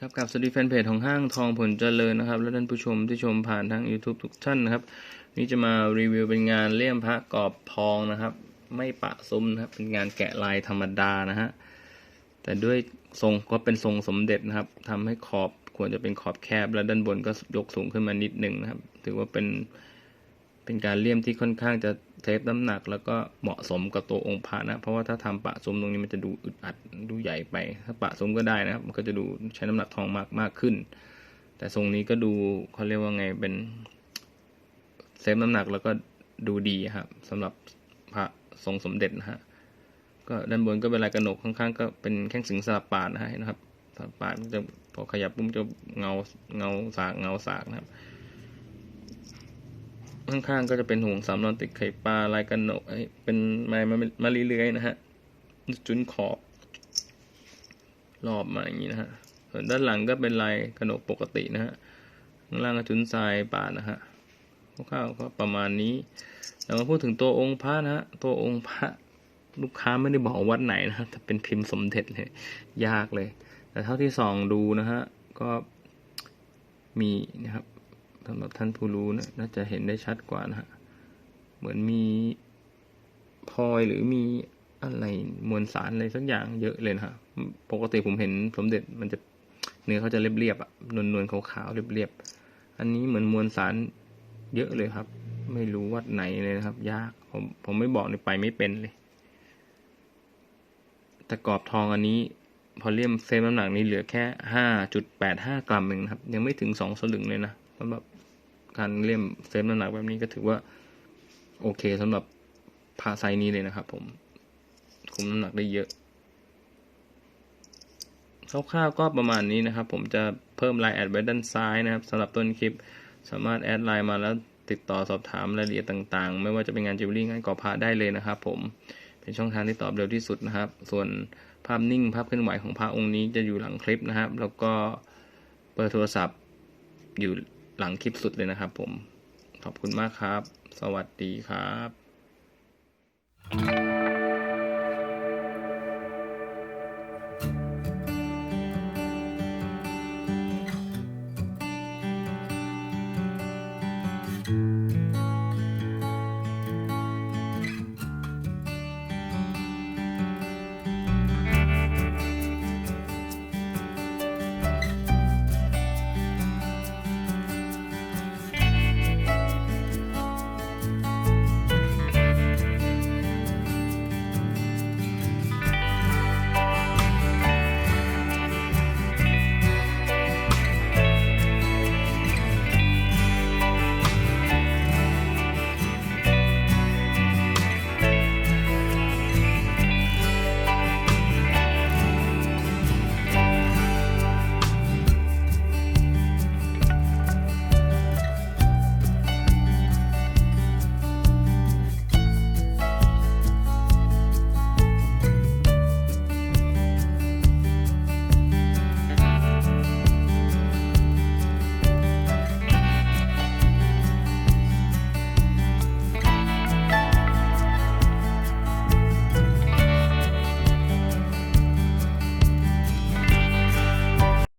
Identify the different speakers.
Speaker 1: ครับกับสวัสดีแฟนเพจของห้างทองผลเจริญนะครับ และท่านผู้ชมที่ชมผ่านทาง YouTube ทุกท่านนะครับ นี่จะมารีวิวเป็นงานเลี่ยมพระกรอบทองนะครับ ไม่ปะซุ้มนะครับ เป็นงานแกะลายธรรมดานะฮะแต่ด้วยทรงก็เป็นทรงสมเด็จนะครับทำให้ขอบควรจะเป็นขอบแคบ และด้านบนก็ยกสูงขึ้นมานิดหนึ่งนะครับ ถือว่าเป็นเป็นการเลี่ยมที่ค่อนข้างจะเทปน้ำหนักแล้วก็เหมาะสมกับตัวองค์พระนะ เพราะว่าถ้าทำปะซมตรงนี้มันจะดูอึดอัดดูใหญ่ไป ถ้าปะซมก็ได้นะครับ มันก็จะดูใช้น้ำหนักทองมากมากขึ้น แต่ทรงนี้ก็ดูเขาเรียกว่าไงเป็นเซฟน้ำหนักแล้วก็ดูดีครับสำหรับพระทรงสมเด็จนะฮะก็ด้านบนก็เป็นลายกระหนกข้างๆก็เป็นแข้งสิงสลับปาดนะฮะนะครับสลับปาดมันจะพอขยับปุ๊บจะเงาเงาสากเงาสากนะครับ ข้างๆก็จะเป็นห่วงสามนอนติดไข่ปลาลายกันหนกเป็นไม้มาเรื่อยๆนะฮะ จุนขอบรอบมาอย่างนี้นะฮะ ส่วนด้านหลังก็เป็นลายกระหนกปกตินะฮะ ข้างล่างก็จุนทรายป่านะฮะคร่าวๆก็ประมาณนี้ แล้วมาพูดถึงตัวองค์พระนะฮะ ตัวองค์พระลูกค้าไม่ได้บอกวัดไหนนะฮะแต่เป็นพิมพ์สมเด็จเลย ยากเลย แต่เท่าที่ส่องดูนะฮะ ก็มีนะครับ สำหรับท่านผู้รู้นะน่าจะเห็นได้ชัดกว่านะฮะเหมือนมีพลอยหรือมีอะไรมวลสารอะไรสักอย่างเยอะเลยนะฮะปกติผมเห็นสมเด็จมันจะเนื้อเขาจะเรียบๆอะนวลนวลๆขาวๆเรียบๆอันนี้เหมือนมวลสารเยอะเลยครับ ไม่รู้วัดไหนเลยนะครับ ยากผมผมไม่บอกนี่ไปไม่เป็นเลยต่กรอบทองอันนี้ พอเลี่ยมเซฟน้ำหนักนี้เหลือแค่ห้าจุดแปดห้ากรัมเองนะครับ ยังไม่ถึงสองสลึงเลยนะสำหรับ การเลี่ยมเซฟน้ำหนักแบบนี้ก็ถือว่าโอเคสำหรับพาไซนี้เลยนะครับ ผมคุมน้ำหนักได้เยอะคร่าวๆก็ประมาณนี้นะครับ ผมจะเพิ่มไลน์แอดไว้ด้านซ้ายนะครับสำหรับต้นคลิป สามารถแอดไลน์มาแล้วติดต่อสอบถามรายละเอียดต่างๆ ไม่ว่าจะเป็นงานจิวเวลรี่งานก่อพระได้เลยนะครับ ผมเป็นช่องทางที่ตอบเร็วที่สุดนะครับ ส่วนภาพนิ่งภาพเคลื่อนไหวของพระองค์นี้จะอยู่หลังคลิปนะครับ แล้วก็เบอร์โทรศัพท์อยู่ หลังคลิปสุดเลยนะครับผม ขอบคุณมากครับ สวัสดีครับ